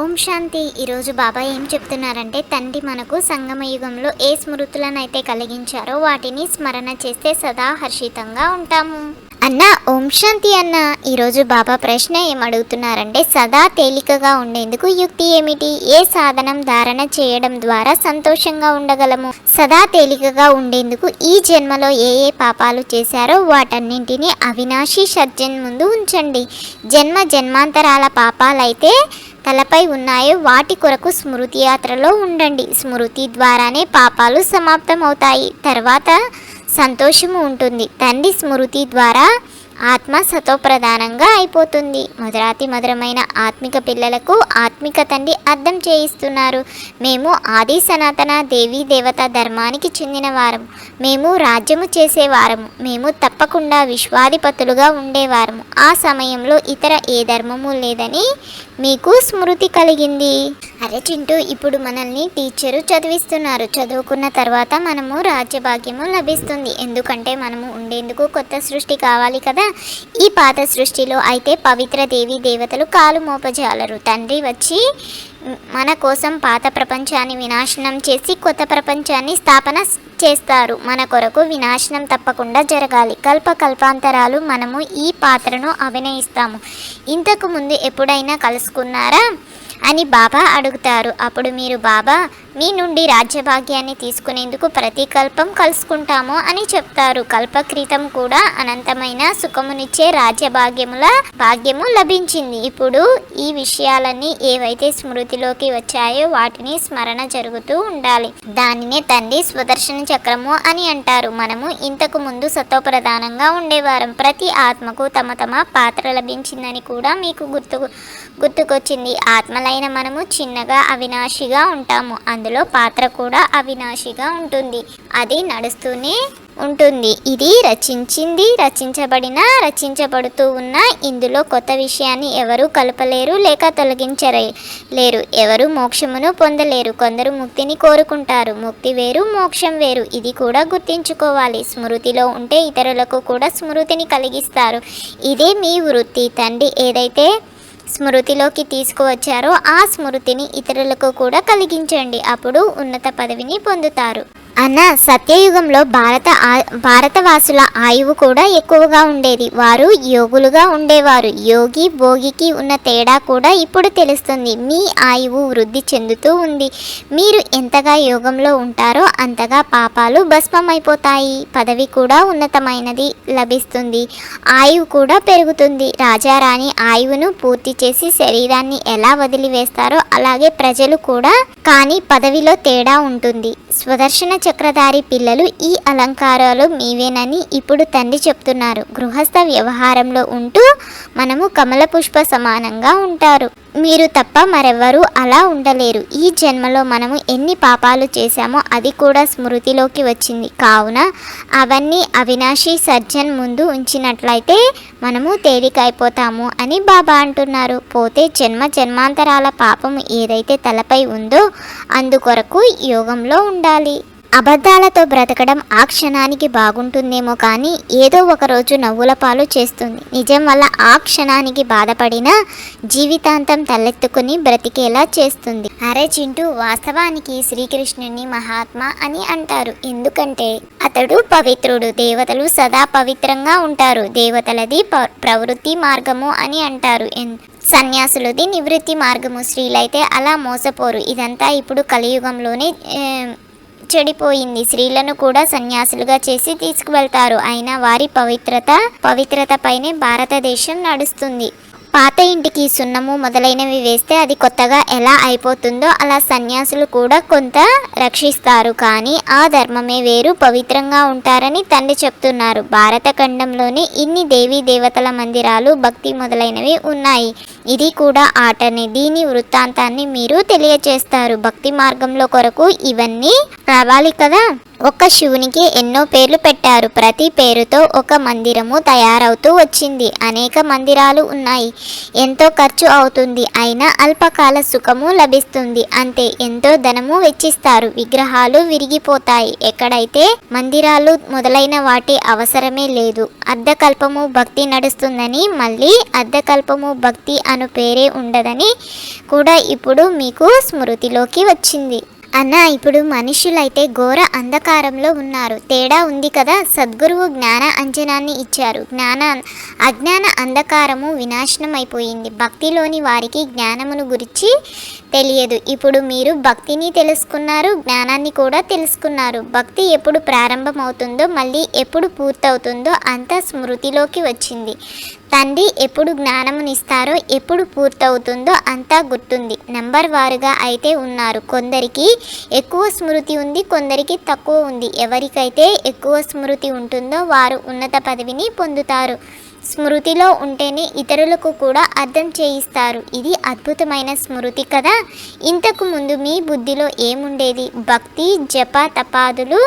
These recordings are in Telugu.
ఓం శాంతి. ఈరోజు బాబా ఏం చెప్తున్నారంటే తండ్రి మనకు సంగమ యుగంలో ఏ స్మృతులను అయితే కలిగించారో వాటిని స్మరణ చేస్తే సదా హర్షితంగా ఉంటాము. అన్న ఓం శాంతి అన్న. ఈరోజు బాబా ప్రశ్న ఏమడుగుతున్నారంటే సదా తేలికగా ఉండేందుకు యుక్తి ఏమిటి? ఏ సాధనం ధారణ చేయడం ద్వారా సంతోషంగా ఉండగలము? సదా తేలికగా ఉండేందుకు ఈ జన్మలో ఏ ఏ పాపాలు చేశారో వాటన్నింటినీ అవినాశి సర్జన్ ముందు ఉంచండి. జన్మ జన్మాంతరాల పాపాలైతే తలపై ఉన్నాయో. వాటి కొరకు స్మృతి యాత్రలో ఉండండి. స్మృతి ద్వారానే పాపాలు సమాప్తమవుతాయి. తర్వాత సంతోషము ఉంటుంది. తండ్రి స్మృతి ద్వారా ఆత్మ సతోప్రధానంగా అయిపోతుంది. మధురాతి మధురమైన ఆత్మిక పిల్లలకు ఆత్మిక తండ్రి అర్థం చేయిస్తున్నారు. మేము ఆది సనాతన దేవీ దేవత ధర్మానికి చెందిన వారము మేము రాజ్యము చేసేవారము మేము తప్పకుండా విశ్వాధిపతులుగా ఉండేవారము ఆ సమయంలో ఇతర ఏ ధర్మము లేదని మీకు స్మృతి కలిగింది. అరే చింటూ ఇప్పుడు మనల్ని టీచరు చదివిస్తున్నారు. చదువుకున్న తర్వాత మనము రాజ్యభాగ్యము లభిస్తుంది. ఎందుకంటే మనము ఉండేందుకు కొత్త సృష్టి కావాలి కదా. ఈ పాత సృష్టిలో అయితే పవిత్ర దేవి దేవతలు కాలు మోపజాలరు. తండ్రి వచ్చి మన కోసం పాత ప్రపంచాన్ని వినాశనం చేసి కొత్త ప్రపంచాన్ని స్థాపన చేస్తారు. మన కొరకు వినాశనం తప్పకుండా జరగాలి. కల్ప కల్పాంతరాలు మనము ఈ పాత్రను అభినయిస్తాము. ఇంతకు ముందు ఎప్పుడైనా కలుసుకున్నారా? అని బాబా అడుగుతారు. అప్పుడు మీరు బాబా మీ నుండి రాజ్యభాగ్యాన్ని తీసుకునేందుకు ప్రతి కల్పం కలుసుకుంటాము అని చెప్తారు. కల్పక్రితం కూడా అనంతమైన సుఖమునిచ్చే రాజ్యభాగ్యముల భాగ్యము లభించింది. ఇప్పుడు ఈ విషయాలన్నీ ఏవైతే స్మృతిలోకి వచ్చాయో వాటిని స్మరణ జరుగుతూ ఉండాలి. దానినే తండ్రి స్వదర్శన చక్రము అని అంటారు. మనము ఇంతకు ముందు సత్వప్రధానంగా ఉండేవారం. ప్రతి ఆత్మకు తమ తమ పాత్ర లభించిందని కూడా మీకు గుర్తు గుర్తుకొచ్చింది. ఆత్మలైన మనము చిన్నగా అవినాశిగా ఉంటాము. అందులో పాత్ర కూడా అవినాశిగా ఉంటుంది. అది నడుస్తూనే ఉంటుంది. ఇది రచించింది రచించబడిన రచించబడుతూ ఉన్న ఇందులో కొత్త విషయాన్ని ఎవరు కలపలేరు లేక తొలగించరే లేరు. ఎవరు మోక్షమును పొందలేరు. కొందరు ముక్తిని కోరుకుంటారు. ముక్తి వేరు మోక్షం వేరు. ఇది కూడా గుర్తించుకోవాలి. స్మృతిలో ఉంటే ఇతరులకు కూడా స్మృతిని కలిగిస్తారు. ఇదే మీ వృత్తి. తండ్రి ఏదైతే స్మృతిలోకి తీసుకువచ్చారో ఆ స్మృతిని ఇతరులకు కూడా కలిగించండి. అప్పుడు ఉన్నత పదవిని పొందుతారు. అన్న సత్యయుగంలో భారత ఆ- భారతవాసుల ఆయువు కూడా ఎక్కువగా ఉండేది. వారు యోగులుగా ఉండేవారు. యోగి భోగికి ఉన్న తేడా కూడా ఇప్పుడు తెలుస్తుంది. మీ ఆయువు వృద్ధి చెందుతూ ఉంది. మీరు ఎంతగా యోగంలో ఉంటారో అంతగా పాపాలు భస్మమైపోతాయి. పదవి కూడా ఉన్నతమైనది లభిస్తుంది. ఆయువు కూడా పెరుగుతుంది. రాజారాణి ఆయువును పూర్తి చేసి శరీరాన్ని ఎలా వదిలివేస్తారో అలాగే ప్రజలు కూడా కానీ పదవిలో తేడా ఉంటుంది. స్వదర్శన చక్రధారి పిల్లలు ఈ అలంకారాలు మీవేనని ఇప్పుడు తండ్రి చెప్తున్నారు. గృహస్థ వ్యవహారంలో ఉంటూ మనము కమల పుష్ప సమానంగా ఉంటారు. మీరు తప్ప మరెవ్వరూ అలా ఉండలేరు. ఈ జన్మలో మనము ఎన్ని పాపాలు చేశామో అది కూడా స్మృతిలోకి వచ్చింది. కావున అవన్నీ అవినాశి సర్జన్ ముందు ఉంచినట్లయితే మనము తేలికైపోతాము అని బాబా అంటున్నారు. పోతే జన్మ జన్మాంతరాల పాపం ఏదైతే తలపై ఉందో అందుకొరకు యోగంలో ఉండాలి. అబద్ధాలతో బ్రతకడం ఆ క్షణానికి బాగుంటుందేమో కానీ ఏదో ఒక రోజు నవ్వుల పాలు చేస్తుంది. నిజం వల్ల ఆ క్షణానికి బాధపడినా జీవితాంతం తలెత్తుకుని బ్రతికేలా చేస్తుంది. అరే చింటూ వాస్తవానికి శ్రీకృష్ణుని మహాత్మా అని అంటారు. ఎందుకంటే అతడు పవిత్రుడు దేవతలు సదా పవిత్రంగా ఉంటారు. దేవతలది ప్రవృత్తి మార్గము అని అంటారు. ఎన్- సన్యాసులది నివృత్తి మార్గము. స్త్రీలైతే అలా మోసపోరు. ఇదంతా ఇప్పుడు కలియుగంలోనే చెడిపోయింది. స్త్రీలను కూడా సన్యాసులుగా చేసి తీసుకువెళ్తారు. అయినా వారి పవిత్రత పవిత్రత పైనే భారతదేశం నడుస్తుంది. పాత ఇంటికి సున్నము మొదలైనవి వేస్తే అది కొత్తగా ఎలా అయిపోతుందో అలా సన్యాసులు కూడా కొంత రక్షిస్తారు. కానీ ఆ ధర్మమే వేరు పవిత్రంగా ఉంటారని తండ్రి చెప్తున్నారు. భారత ఖండంలోని ఇన్ని దేవీ దేవతల మందిరాలు భక్తి మొదలైనవి ఉన్నాయి. ఇది కూడా ఆటనే. దీని వృత్తాంతాన్ని మీరు తెలియచేస్తారు. భక్తి మార్గంలో కొరకు ఇవన్నీ రావాలి కదా? ఒక్క శివునికి ఎన్నో పేర్లు పెట్టారు. ప్రతి పేరుతో ఒక మందిరము తయారవుతూ వచ్చింది. అనేక మందిరాలు ఉన్నాయి. ఎంతో ఖర్చు అవుతుంది. అయినా అల్పకాల సుఖము లభిస్తుంది. అంతే ఎంతో ధనము వెచ్చిస్తారు. విగ్రహాలు విరిగిపోతాయి. ఎక్కడైతే మందిరాలు మొదలైన వాటి అవసరమే లేదు. అర్ధకల్పము భక్తి నడుస్తుందని మళ్ళీ అర్ధకల్పము భక్తి అను పేరే ఉండదని కూడా ఇప్పుడు మీకు స్మృతిలోకి వచ్చింది. అన్న ఇప్పుడు మనుషులైతే ఘోర అంధకారంలో ఉన్నారు. తేడా ఉంది కదా? సద్గురువు జ్ఞాన అంజనాన్ని ఇచ్చారు. జ్ఞాన అజ్ఞాన అంధకారము వినాశనం అయిపోయింది భక్తిలోని వారికి జ్ఞానమును గురించి తెలియదు. ఇప్పుడు మీరు భక్తిని తెలుసుకున్నారు జ్ఞానాన్ని కూడా తెలుసుకున్నారు. భక్తి ఎప్పుడు ప్రారంభమవుతుందో మళ్ళీ ఎప్పుడు పూర్తవుతుందో అంత స్మృతిలోకి వచ్చింది. తండ్రి ఎప్పుడు జ్ఞానమునిస్తారో ఎప్పుడు పూర్తవుతుందో అంతా గుర్తుంది. నంబర్ వారుగా అయితే ఉన్నారు. కొందరికి ఎక్కువ స్మృతి ఉంది కొందరికి తక్కువ ఉంది. ఎవరికైతే ఎక్కువ స్మృతి ఉంటుందో వారు ఉన్నత పదవిని పొందుతారు. స్మృతిలో ఉంటేనే ఇతరులకు కూడా అర్థం చేయిస్తారు. ఇది అద్భుతమైన స్మృతి కదా! ఇంతకు ముందు మీ బుద్ధిలో ఏముండేది? భక్తి జప తపాదులు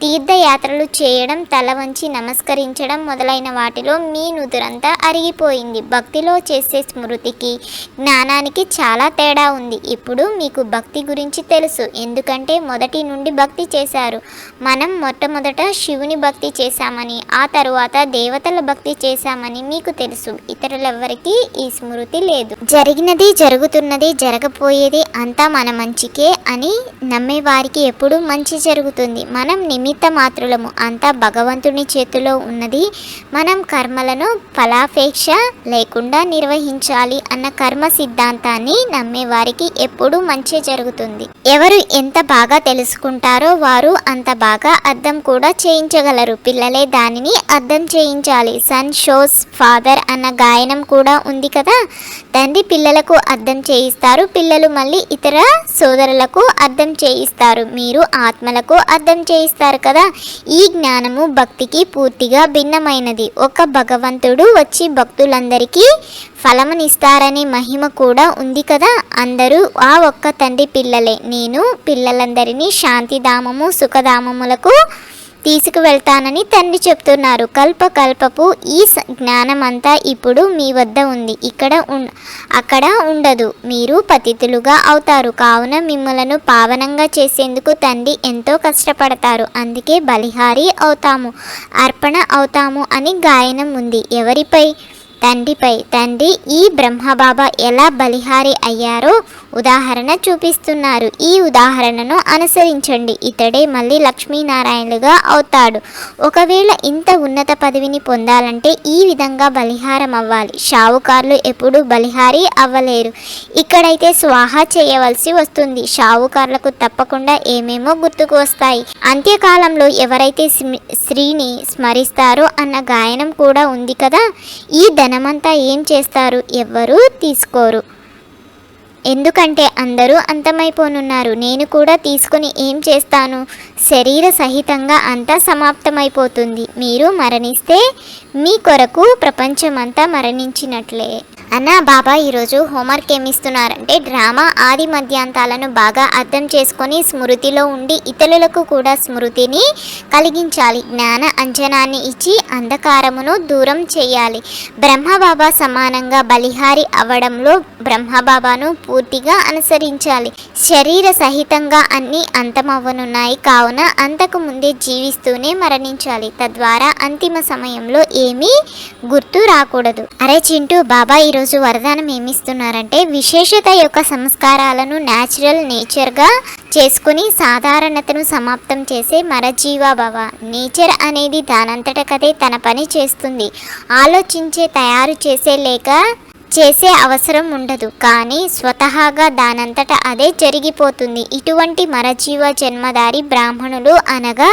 తీర్థయాత్రలు చేయడం తల వంచి నమస్కరించడం మొదలైన వాటిలో మీ నుదురంతా అరిగిపోయింది. భక్తిలో చేసే స్మృతికి జ్ఞానానికి చాలా తేడా ఉంది. ఇప్పుడు మీకు భక్తి గురించి తెలుసు. ఎందుకంటే మొదటి నుండి భక్తి చేశారు. మనం మొట్టమొదట శివుని భక్తి చేశామని ఆ తరువాత దేవతల భక్తి చేశామని మీకు తెలుసు. ఇతరులెవ్వరికీ ఈ స్మృతి లేదు. జరిగినది జరుగుతున్నది జరగపోయేది అంతా మన మంచికే అని నమ్మే వారికి మంచి జరుగుతుంది. మనం నిమిత్త మాత్రులము అంతా భగవంతుని చేతిలో ఉన్నది. మనం కర్మలను ఫలాపేక్ష లేకుండా నిర్వహించాలి అన్న కర్మ సిద్ధాంతాన్ని నమ్మే వారికి ఎప్పుడు మంచి జరుగుతుంది. ఎవరు ఎంత బాగా తెలుసుకుంటారో వారు అంత బాగా అర్థం కూడా చేయించగలరు. పిల్లలే దానిని అర్థం చేయించాలి. సన్ షోస్ ఫాదర్ అన్న గాయనం కూడా ఉంది కదా? తండ్రి పిల్లలకు అర్థం చేయిస్తారు. పిల్లలు మళ్ళీ ఇతర సోదరులకు అర్థం చేయిస్తారు. మీరు ఆత్మలకు అర్థం చేయిస్తారు కదా. ఈ జ్ఞానము భక్తికి పూర్తిగా భిన్నమైనది. ఒక భగవంతుడు వచ్చి భక్తులందరికీ ఫలమునిస్తారనే మహిమ కూడా ఉంది కదా. అందరూ ఆ ఒక్క తండ్రి పిల్లలే. నేను పిల్లలందరినీ శాంతిధామము సుఖధామములకు తీసుకువెళ్తానని తండ్రి చెప్తున్నారు. కల్ప కల్పపు ఈ జ్ఞానమంతా ఇప్పుడు మీ వద్ద ఉంది. ఇక్కడ అక్కడ ఉండదు. మీరు పతితులుగా అవుతారు. కావున మిమ్మలను పావనంగా చేసేందుకు తండ్రి ఎంతో కష్టపడతారు. అందుకే బలిహారి అవుతాము అర్పణ అవుతాము అని గాయనం ఉంది. ఎవరిపై? తండ్రిపై. తండ్రి ఈ బ్రహ్మబాబా ఎలా బలిహారి అయ్యారో ఉదాహరణ చూపిస్తున్నారు. ఈ ఉదాహరణను అనుసరించండి. ఇతడే మళ్ళీ లక్ష్మీనారాయణులుగా అవుతాడు. ఒకవేళ ఇంత ఉన్నత పదవిని పొందాలంటే ఈ విధంగా బలిహారం అవ్వాలి. షావుకారులు ఎప్పుడూ బలిహారి అవ్వలేరు. ఇక్కడైతే స్వాహా చేయవలసి వస్తుంది. షావుకారులకు తప్పకుండా ఏమేమో గుర్తుకు వస్తాయి. అంత్యకాలంలో ఎవరైతే స్మి- స్త్రీని స్మరిస్తారో అన్న గాయనం కూడా ఉంది కదా? ఈ ధనమంతా ఏం చేస్తారు? ఎవ్వరూ తీసుకోరు. ఎందుకంటే అందరూ అంతమైపోనున్నారు. నేను కూడా తీసుకొని ఏం చేస్తాను? శరీర సహితంగా అంతా సమాప్తమైపోతుంది. మీరు మరణిస్తే మీ కొరకు ప్రపంచమంతా మరణించినట్లే. అన్న బాబా ఈరోజు హోంవర్క్ ఏమిస్తున్నారంటే డ్రామా ఆది మధ్యాంతాలను బాగా అర్థం చేసుకొని స్మృతిలో ఉండి ఇతరులకు కూడా స్మృతిని కలిగించాలి. జ్ఞాన అంజనాన్ని ఇచ్చి అంధకారమును దూరం చేయాలి. బ్రహ్మబాబా సమానంగా బలిహారి అవ్వడంలో బ్రహ్మబాబాను పూర్తిగా అనుసరించాలి. శరీర సహితంగా అన్ని అంతమవ్వనున్నాయి. కావున అంతకు ముందే జీవిస్తూనే మరణించాలి. తద్వారా అంతిమ సమయంలో ఏమీ గుర్తు రాకూడదు. అరే చింటూ బాబా ఈరోజు వరదానం ఏమిస్తున్నారంటే విశేషత యొక్క సంస్కారాలను న్యాచురల్ నేచర్గా చేసుకుని సాధారణతను సమాప్తం చేసే మరజీవాభవ నేచర్ అనేది దానంతట కదే తన పని చేస్తుంది. ఆలోచించే తయారు చేసే లేక చేసే అవసరం ఉండదు. కానీ స్వతహాగా దానంతట అదే జరిగిపోతుంది. ఇటువంటి మరజీవ జన్మదారి బ్రాహ్మణులు అనగా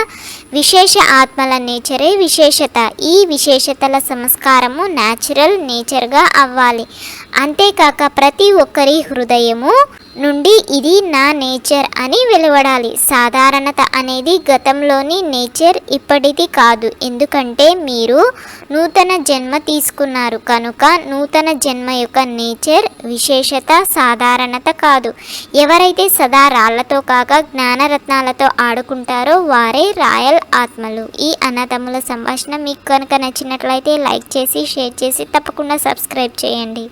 విశేష ఆత్మల నేచరే విశేషత. ఈ విశేషతల సంస్కారము న్యాచురల్ నేచర్గా అవ్వాలి. అంతేకాక ప్రతి ఒక్కరి హృదయము నుండి ఇది నా నేచర్ అని వెలువడాలి. సాధారణత అనేది గతంలోని నేచర్ ఇప్పటిది కాదు. ఎందుకంటే మీరు నూతన జన్మ తీసుకున్నారు. కనుక నూతన జన్మ యొక్క నేచర్ విశేషత సాధారణత కాదు. ఎవరైతే సదా రాళ్ళతో కాక జ్ఞానరత్నాలతో ఆడుకుంటారో వారే రాయల్ ఆత్మలు. ఈ అన్నదమ్ముల సంభాషణ మీకు కనుక నచ్చినట్లయితే లైక్ చేసి షేర్ చేసి తప్పకుండా సబ్స్క్రైబ్ చేయండి.